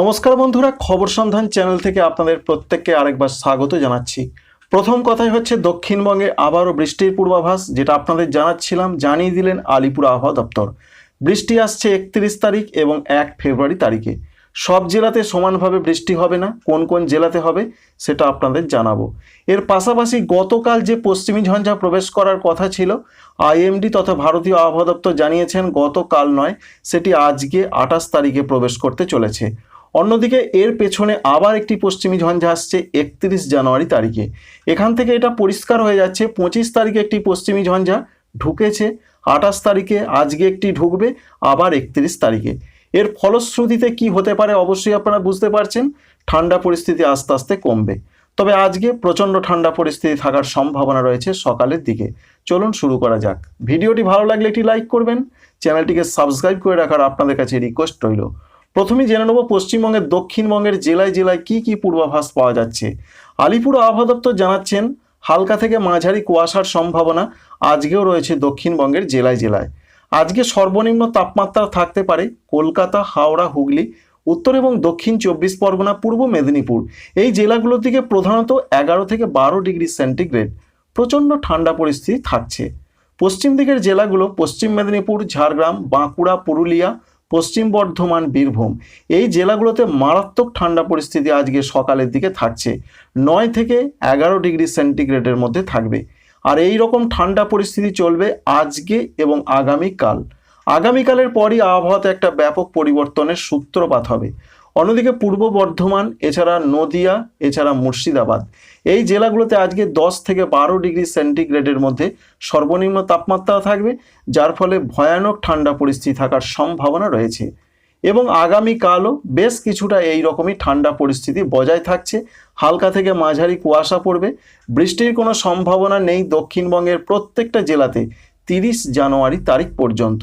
নমস্কার বন্ধুরা, খবর সন্ধান চ্যানেল থেকে আপনাদের প্রত্যেককে আরেকবার স্বাগত জানাচ্ছি। প্রথম কথাই হচ্ছে, দক্ষিণবঙ্গে আবারও বৃষ্টির পূর্বাভাস, যেটা আপনাদের জানাচ্ছিলাম, জানিয়ে দিলেন আলিপুর আবহাওয়া দপ্তর। বৃষ্টি আসছে একত্রিশ তারিখ এবং এক ফেব্রুয়ারি তারিখে। সব জেলাতে সমানভাবে বৃষ্টি হবে না, কোন কোন জেলাতে হবে সেটা আপনাদের জানাব। এর পাশাপাশি গতকাল যে পশ্চিমী ঝঞ্ঝা প্রবেশ করার কথা ছিল, আইএমডি তথা ভারতীয় আবহাওয়া দপ্তর জানিয়েছেন, গতকাল নয়, সেটি আজকে আঠাশ তারিখে প্রবেশ করতে চলেছে। অন্যদিকে এর পেছনে আবার একটি পশ্চিমী ঝঞ্ঝা আসছে একত্রিশ জানুয়ারি তারিখে। এখান থেকে এটা পরিষ্কার হয়ে যাচ্ছে, পঁচিশ তারিখে একটি পশ্চিমী ঝঞ্ঝা ঢুকেছে, আঠাশ তারিখে আজকে একটি ঢুকবে, আবার একত্রিশ তারিখে। এর ফলশ্রুতিতে কি হতে পারে অবশ্যই আপনারা বুঝতে পারছেন, ঠান্ডা পরিস্থিতি আস্তে আস্তে কমবে। তবে আজকে প্রচণ্ড ঠান্ডা পরিস্থিতি থাকার সম্ভাবনা রয়েছে সকালের দিকে। চলুন শুরু করা যাক। ভিডিওটি ভালো লাগলে একটি লাইক করবেন, চ্যানেলটিকে সাবস্ক্রাইব করে রাখার আপনাদের কাছে রিকোয়েস্ট রইল। প্রথমেই জেনে নেব পশ্চিমবঙ্গের দক্ষিণবঙ্গের জেলায় জেলায় কি কি পূর্বাভাস পাওয়া যাচ্ছে। আলিপুর আবহাওয়া দপ্তর জানাচ্ছেন, হালকা থেকে মাঝারি কুয়াশার সম্ভাবনা আজকেও রয়েছে দক্ষিণবঙ্গের জেলায় জেলায়। আজকে সর্বনিম্ন তাপমাত্রা থাকতে পারে কলকাতা, হাওড়া, হুগলি, উত্তর এবং দক্ষিণ চব্বিশ পরগনা, পূর্ব মেদিনীপুর। এই জেলাগুলোর দিকে প্রধানত এগারো থেকে বারো ডিগ্রি সেন্টিগ্রেড। প্রচণ্ড ঠান্ডা পরিস্থিতি থাকছে। পশ্চিম দিকের জেলাগুলো পশ্চিম মেদিনীপুর, ঝাড়গ্রাম, বাঁকুড়া, পুরুলিয়া পশ্চিম বর্ধমান, বীরভূম। এই জেলাগুলোতে মারাত্মক ঠান্ডা পরিস্থিতি আজকে সকালের দিকে থাকছে। নয় থেকে এগারো ডিগ্রি সেন্টিগ্রেডের মধ্যে থাকবে। আর এই রকম ঠান্ডা পরিস্থিতি চলবে আজকে এবং আগামীকাল। আগামীকালের পরই আবহাওয়াতে একটা ব্যাপক পরিবর্তনের সূত্রপাত হবে। অন্যদিকে পূর্ব বর্ধমান, এছাড়া নদিয়া, এছাড়া মুর্শিদাবাদ। এই জেলাগুলোতে আজকে দশ থেকে বারো ডিগ্রি সেন্টিগ্রেডের মধ্যে সর্বনিম্ন তাপমাত্রা থাকবে, যার ফলে ভয়ানক ঠান্ডা পরিস্থিতি থাকার সম্ভাবনা রয়েছে। এবং আগামীকালও বেশ কিছুটা এই রকমই ঠান্ডা পরিস্থিতি বজায় থাকছে। হালকা থেকে মাঝারি কুয়াশা পড়বে। বৃষ্টির কোনো সম্ভাবনা নেই দক্ষিণবঙ্গের প্রত্যেকটা জেলাতে তিরিশ জানুয়ারি তারিখ পর্যন্ত।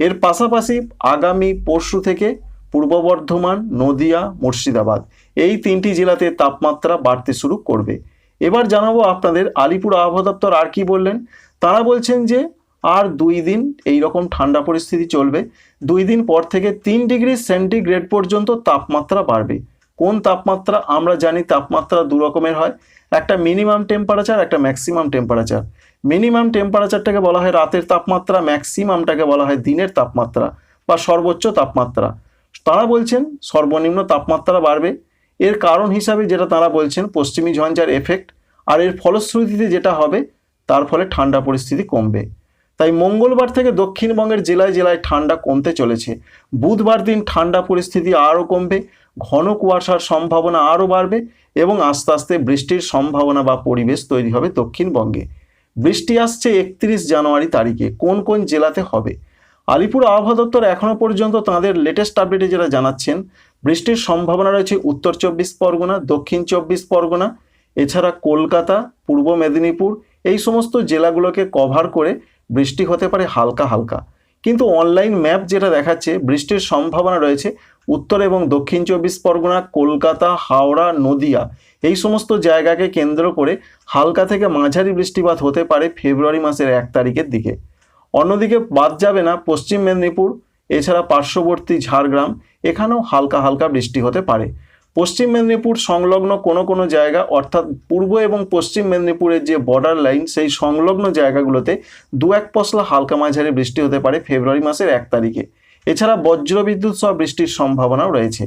এর পাশাপাশি আগামী পরশু থেকে পূর্ব বর্ধমান, নদিয়া, মুর্শিদাবাদ। এই তিনটি জেলাতে তাপমাত্রা বাড়তে শুরু করবে। এবার জানাব আপনাদের আলিপুর আবহাওয়া দপ্তর আর কি বললেন। তারা বলছেন যে, আর দুই দিন এই রকম ঠান্ডা পরিস্থিতি চলবে। দুই দিন পর থেকে তিন ডিগ্রি সেন্টিগ্রেড পর্যন্ত তাপমাত্রা বাড়বে। কোন তাপমাত্রা আমরা জানি তাপমাত্রা দু রকমের হয়। একটা মিনিমাম টেম্পারেচার, একটা ম্যাক্সিমাম টেম্পারেচার। মিনিমাম টেম্পারেচারটাকে বলা হয় রাতের তাপমাত্রা, ম্যাক্সিমামটাকে বলা হয় দিনের তাপমাত্রা বা সর্বোচ্চ তাপমাত্রা। তারা বলছেন সর্বনিম্ন তাপমাত্রা বাড়বে। এর কারণ হিসাবে যেটা তারা বলছেন, পশ্চিমী ঝঞ্ঝার এফেক্ট আর এর ফলশ্রুতিতে যেটা হবে, তার ফলে ঠান্ডা পরিস্থিতি কমবে। তাই মঙ্গলবার থেকে দক্ষিণবঙ্গের জেলায় জেলায় ঠান্ডা কমতে চলেছে। বুধবার দিন ঠান্ডা পরিস্থিতি আরও কমবে, ঘন কুয়াশার সম্ভাবনা আরও বাড়বে এবং আস্তে আস্তে বৃষ্টির সম্ভাবনা বা পরিবেশ তৈরি হবে দক্ষিণবঙ্গে। বৃষ্টি আসছে একত্রিশ জানুয়ারি তারিখে, কোন কোন জেলাতে হবে? আলিপুর আবহাওয়া দপ্তর এখনও পর্যন্ত তাদের লেটেস্ট আপডেটে যেটা জানাচ্ছেন, বৃষ্টির সম্ভাবনা রয়েছে উত্তর চব্বিশ পরগনা, দক্ষিণ চব্বিশ পরগনা, এছাড়া কলকাতা, পূর্ব মেদিনীপুর, এই সমস্ত জেলাগুলোকে কভার করে বৃষ্টি হতে পারে হালকা হালকা। কিন্তু অনলাইন ম্যাপ যেটা দেখাচ্ছে, বৃষ্টির সম্ভাবনা রয়েছে উত্তর এবং দক্ষিণ চব্বিশ পরগনা, কলকাতা, হাওড়া, নদিয়া, এই সমস্ত জায়গাকে কেন্দ্র করে হালকা থেকে মাঝারি বৃষ্টিপাত হতে পারে ফেব্রুয়ারি মাসের এক তারিখের দিকে। অন্যদিকে বাদ যাবে না পশ্চিম মেদিনীপুর, এছাড়া পার্শ্ববর্তী ঝাড়গ্রাম, এখানেও হালকা হালকা বৃষ্টি হতে পারে। পশ্চিম মেদিনীপুর সংলগ্ন কোনো কোনো জায়গা, অর্থাৎ পূর্ব এবং পশ্চিম মেদিনীপুরের যে বর্ডার লাইন সেই সংলগ্ন জায়গাগুলোতে দু এক পশলা হালকা মাঝারি বৃষ্টি হতে পারে ফেব্রুয়ারি মাসের এক তারিখে। এছাড়া বজ্রবিদ্যুৎ সহ বৃষ্টির সম্ভাবনাও রয়েছে।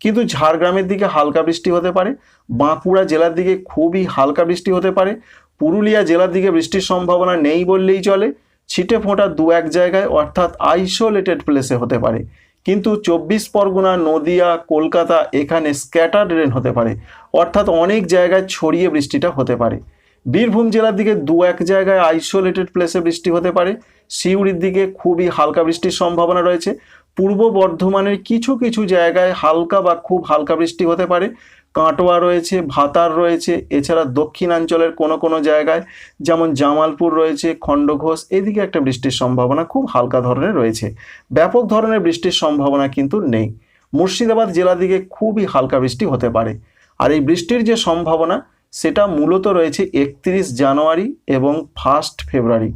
কিন্তু ঝাড়গ্রামের দিকে হালকা বৃষ্টি হতে পারে, বাঁকুড়া জেলার দিকে খুবই হালকা বৃষ্টি হতে পারে, পুরুলিয়া জেলার দিকে বৃষ্টির সম্ভাবনা নেই বললেই চলে ছিটে ফোঁটা দু এক জায়গায় অর্থাৎ আইসোলেটেড প্লেসে হতে পারে। কিন্তু চব্বিশ পরগনা, নদিয়া, কলকাতা এখানে স্ক্যাটার রেন হতে পারে। অর্থাৎ অনেক জায়গায় ছড়িয়ে বৃষ্টিটা হতে পারে। বীরভূম জেলার দিকে দু এক জায়গায় আইসোলেটেড প্লেসে বৃষ্টি হতে পারে। সিউড়ির দিকে খুবই হালকা বৃষ্টির সম্ভাবনা রয়েছে। পূর্ব বর্ধমানের কিছু কিছু জায়গায় হালকা বা খুব হালকা বৃষ্টি হতে পারে। কাটোয়া রয়েছে, ভাতার রয়েছে, এছাড়া দক্ষিণাঞ্চলের কোনো কোনো জায়গায়, যেমন জামালপুর রয়েছে, খণ্ডঘোষ, এদিকে একটা বৃষ্টির সম্ভাবনা খুব হালকা ধরনের রয়েছে। ব্যাপক ধরনের বৃষ্টির সম্ভাবনা কিন্তু নেই। মুর্শিদাবাদ জেলা দিকে খুবই হালকা বৃষ্টি হতে পারে। আর এই বৃষ্টির যে সম্ভাবনা, সেটা মূলত রয়েছে একত্রিশ জানুয়ারি এবং ফার্স্ট ফেব্রুয়ারি।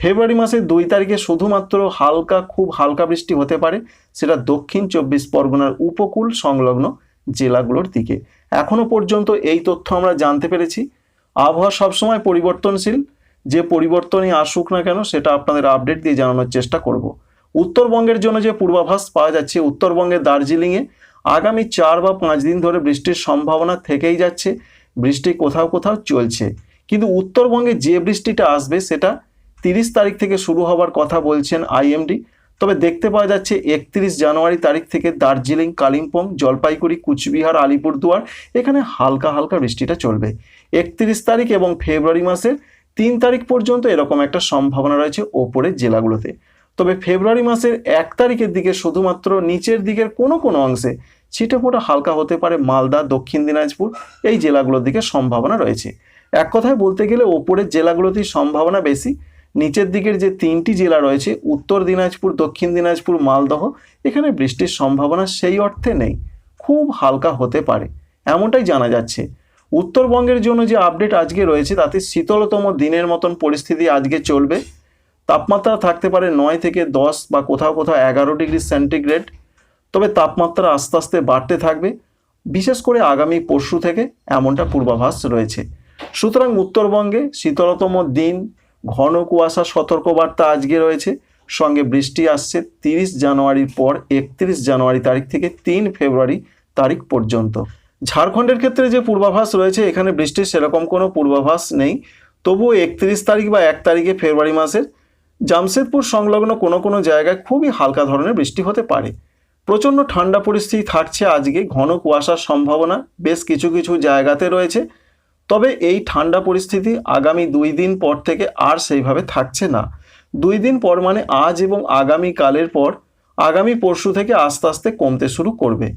ফেব্রুয়ারি মাসের দুই তারিখে শুধুমাত্র হালকা, খুব হালকা বৃষ্টি হতে পারে। সেটা দক্ষিণ চব্বিশ পরগনার উপকূল সংলগ্ন জেলাগুলোর দিকে। এখনও পর্যন্ত এই তথ্য আমরা জানতে পেরেছি। আবহাওয়া সবসময় পরিবর্তনশীল। যে পরিবর্তনই আসুক না কেন, সেটা আপনাদের আপডেট দিয়ে জানানোর চেষ্টা করব। উত্তরবঙ্গের জন্য যে পূর্বাভাস পাওয়া যাচ্ছে উত্তরবঙ্গের দার্জিলিংয়ে আগামী চার বা পাঁচ দিন ধরে বৃষ্টির সম্ভাবনা থেকেই যাচ্ছে। বৃষ্টি কোথাও কোথাও চলছে। কিন্তু উত্তরবঙ্গে যে বৃষ্টিটা আসবে, সেটা তিরিশ তারিখ থেকে শুরু হওয়ার কথা বলছেন আইএমডি। তবে দেখতে পাওয়া যাচ্ছে একত্রিশ জানুয়ারি তারিখ থেকে দার্জিলিং, কালিম্পং, জলপাইগুড়ি, কুচবিহার, আলিপুরদুয়ার এখানে হালকা হালকা বৃষ্টিটা চলবে। একত্রিশ তারিখ এবং ফেব্রুয়ারি মাসের তিন তারিখ পর্যন্ত এরকম একটা সম্ভাবনা রয়েছে ওপরের জেলাগুলোতে। তবে ফেব্রুয়ারি মাসের এক তারিখের দিকে শুধুমাত্র নিচের দিকের কোনো কোনো অংশে ছিটেফোঁটা হালকা হতে পারে মালদা, দক্ষিণ দিনাজপুর, এই জেলাগুলোর দিকে সম্ভাবনা রয়েছে। এক কথায় বলতে গেলে ওপরের জেলাগুলোতেই সম্ভাবনা বেশি। নিচের দিকের যে তিনটি জেলা রয়েছে, উত্তর দিনাজপুর, দক্ষিণ দিনাজপুর, মালদহ, এখানে বৃষ্টির সম্ভাবনা সেই অর্থে নেই। খুব হালকা হতে পারে, এমনটাই জানা যাচ্ছে। উত্তরবঙ্গের জন্য যে আপডেট আজকে রয়েছে, তাতে শীতলতম দিনের মতন পরিস্থিতি আজকে চলবে। তাপমাত্রা থাকতে পারে নয় থেকে দশ বা কোথাও কোথাও এগারো ডিগ্রি সেন্টিগ্রেড, তবে তাপমাত্রা আস্তে আস্তে বাড়তে থাকবে, বিশেষ করে আগামী পরশু থেকে, এমনটা পূর্বাভাস রয়েছে। সুতরাং উত্তরবঙ্গে শীতলতম দিন ঘন কুয়াশা সতর্কবার্তা আজকে রয়েছে। সঙ্গে বৃষ্টি আসছে তিরিশ জানুয়ারির পর একত্রিশ জানুয়ারি তারিখ থেকে তিন ফেব্রুয়ারি তারিখ পর্যন্ত। ঝাড়খণ্ডের ক্ষেত্রে যে পূর্বাভাস রয়েছে, এখানে বৃষ্টির সেরকম কোনো পূর্বাভাস নেই। তবুও একত্রিশ তারিখ বা এক তারিখে ফেব্রুয়ারি মাসের জামশেদপুর সংলগ্ন কোনো কোনো জায়গায় খুবই হালকা ধরনের বৃষ্টি হতে পারে। প্রচণ্ড ঠান্ডা পরিস্থিতি থাকছে আজকে, ঘন কুয়াশার সম্ভাবনা বেশ কিছু কিছু জায়গাতে রয়েছে। তবে এই ঠান্ডা পরিস্থিতি আগামী দুই দিন পর থেকে আর সেইভাবে থাকছে না। দুই দিন পর মানে আজ এবং আগামী কালের পর আগামী পরশু থেকে আস্তে আস্তে কমতে শুরু করবে।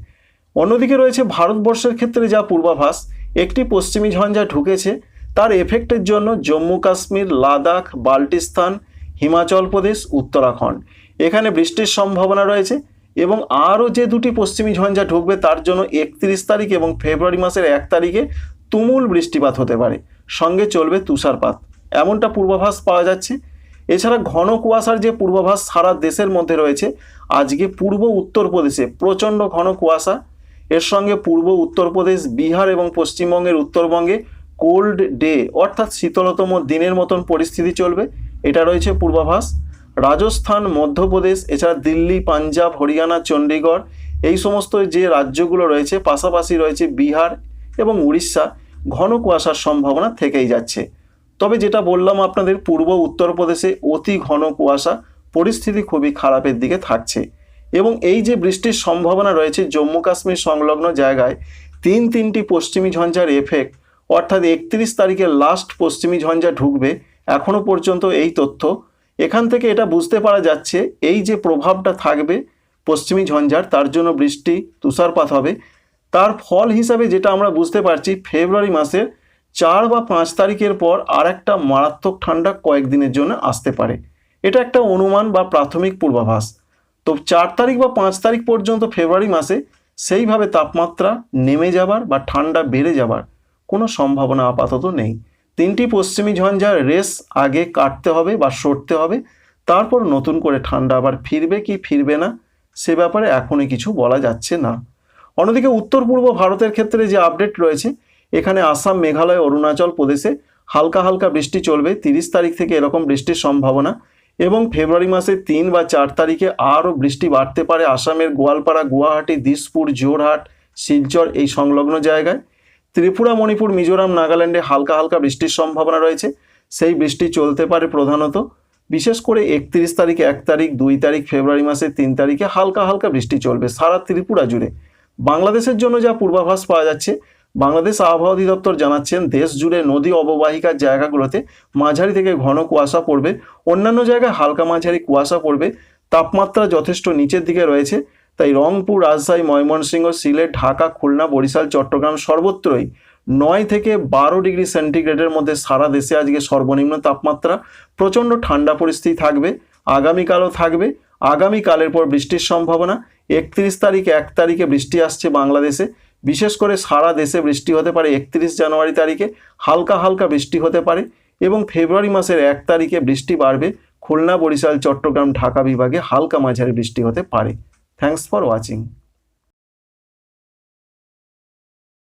অন্যদিকে রয়েছে ভারতবর্ষের ক্ষেত্রে যা পূর্বাভাস, একটি পশ্চিমী ঝঞ্ঝা ঢুকেছে, তার এফেক্টের জন্য জম্মু কাশ্মীর, লাদাখ, বাল্টিস্তান, হিমাচল প্রদেশ, উত্তরাখণ্ড। এখানে বৃষ্টির সম্ভাবনা রয়েছে এবং আরও যে দুটি পশ্চিমী ঝঞ্ঝা ঢুকবে তার জন্য একত্রিশ তারিখ এবং ফেব্রুয়ারি মাসের এক তারিখে তুমুল বৃষ্টিপাত হতে পারে। সঙ্গে চলবে তুষারপাত। এমনটা পূর্বাভাস পাওয়া যাচ্ছে। এছাড়া ঘন কুয়াশার যে পূর্বাভাস সারা দেশের মধ্যে রয়েছে, আজকে পূর্ব উত্তরপ্রদেশে প্রচণ্ড ঘন কুয়াশা। এর সঙ্গে পূর্ব উত্তরপ্রদেশ, বিহার এবং পশ্চিমবঙ্গের উত্তরবঙ্গে কোল্ড ডে অর্থাৎ শীতলতম দিনের মতন পরিস্থিতি চলবে। এটা রয়েছে পূর্বাভাস। রাজস্থান, মধ্যপ্রদেশ, এছাড়া দিল্লি, পাঞ্জাব, হরিয়ানা, চণ্ডীগড়, এই সমস্ত যে রাজ্যগুলো রয়েছে, পাশাপাশি রয়েছে বিহার এবং উড়িষ্যা। ঘন কুয়াশার সম্ভাবনা থেকেই যাচ্ছে। তবে যেটা বললাম আপনাদের, পূর্ব উত্তরপ্রদেশে অতি ঘন কুয়াশা, পরিস্থিতি খুবই খারাপের দিকে থাকছে। এবং এই যে বৃষ্টির সম্ভাবনা রয়েছে জম্মু কাশ্মীর সংলগ্ন জায়গায়, তিন তিনটি পশ্চিমী ঝঞ্ঝার এফেক্ট অর্থাৎ একত্রিশ তারিখে লাস্ট পশ্চিমী ঝঞ্ঝা ঢুকবে এখনও পর্যন্ত এই তথ্য। এখান থেকে এটা বুঝতে পারা যাচ্ছে, এই যে প্রভাবটা থাকবে পশ্চিমী ঝঞ্ঝার, তার জন্য বৃষ্টি, তুষারপাত হবে তার ফল হিসাবে যেটা আমরা বুঝতে পারছি, ফেব্রুয়ারি মাসের চার বা পাঁচ তারিখের পর আর একটা মারাত্মক ঠান্ডা কয়েকদিনের জন্য আসতে পারে। এটা একটা অনুমান বা প্রাথমিক পূর্বাভাস। তো চার তারিখ বা পাঁচ তারিখ পর্যন্ত ফেব্রুয়ারি মাসে সেইভাবে তাপমাত্রা নেমে যাবার বা ঠান্ডা বেড়ে যাবার কোনো সম্ভাবনা আপাতত নেই। তিনটি পশ্চিমী ঝঞ্ঝার রেস আগে কাটতে হবে বা সরতে হবে, তারপর নতুন করে ঠান্ডা আবার ফিরবে কি ফিরবে না, সে ব্যাপারে এখনই কিছু বলা যাচ্ছে না। অন্যদিকে উত্তর পূর্ব ভারতের ক্ষেত্রে যে আপডেট রয়েছে, এখানে আসাম, মেঘালয়, অরুণাচল প্রদেশে হালকা হালকা বৃষ্টি চলবে। তিরিশ তারিখ থেকে এরকম বৃষ্টির সম্ভাবনা এবং ফেব্রুয়ারি মাসের তিন বা চার তারিখে আরও বৃষ্টি বাড়তে পারে আসামের গোয়ালপাড়া, গুয়াহাটি, দিসপুর জোরহাট শিলচর এই সংলগ্ন জায়গায়। ত্রিপুরা, মণিপুর, মিজোরাম, নাগাল্যান্ডে হালকা হালকা বৃষ্টির সম্ভাবনা রয়েছে। সেই বৃষ্টি চলতে পারে প্রধানত। বিশেষ করে একত্রিশ তারিখ, এক তারিখ, দুই তারিখ, ফেব্রুয়ারি মাসের তিন তারিখে হালকা হালকা বৃষ্টি চলবে সারা ত্রিপুরা জুড়ে। বাংলাদেশের জন্য যা পূর্বাভাস পাওয়া যাচ্ছে, বাংলাদেশ আবহাওয়া অধিদপ্তর জানাচ্ছেন, দেশ জুড়ে নদী অববাহিকার জায়গাগুলোতে মাঝারি থেকে ঘন কুয়াশা পড়বে। অন্যান্য জায়গায় হালকা মাঝারি কুয়াশা পড়বে। তাপমাত্রা যথেষ্ট নিচের দিকে রয়েছে। তাই রংপুর, রাজশাহী, ময়মনসিংহ, সিলেট, ঢাকা, খুলনা, বরিশাল, চট্টগ্রাম সর্বত্রই নয় থেকে বারো ডিগ্রি সেন্টিগ্রেডের মধ্যে সারা দেশে আজকে সর্বনিম্ন তাপমাত্রা। প্রচণ্ড ঠান্ডা পরিস্থিতি থাকবে, আগামীকালও থাকবে। আগামীকালের পর বৃষ্টির সম্ভাবনা। একত্রিশ তারিখ, এক তারিখে বৃষ্টি আসছে বাংলাদেশে। বিশেষ করে সারা দেশে বৃষ্টি হতে পারে একত্রিশ জানুয়ারি তারিখে, হালকা হালকা বৃষ্টি হতে পারে এবং ফেব্রুয়ারি মাসের এক তারিখে বৃষ্টি বাড়বে খুলনা, বরিশাল, চট্টগ্রাম, ঢাকা বিভাগে হালকা মাঝারি বৃষ্টি হতে পারে। Thanks for watching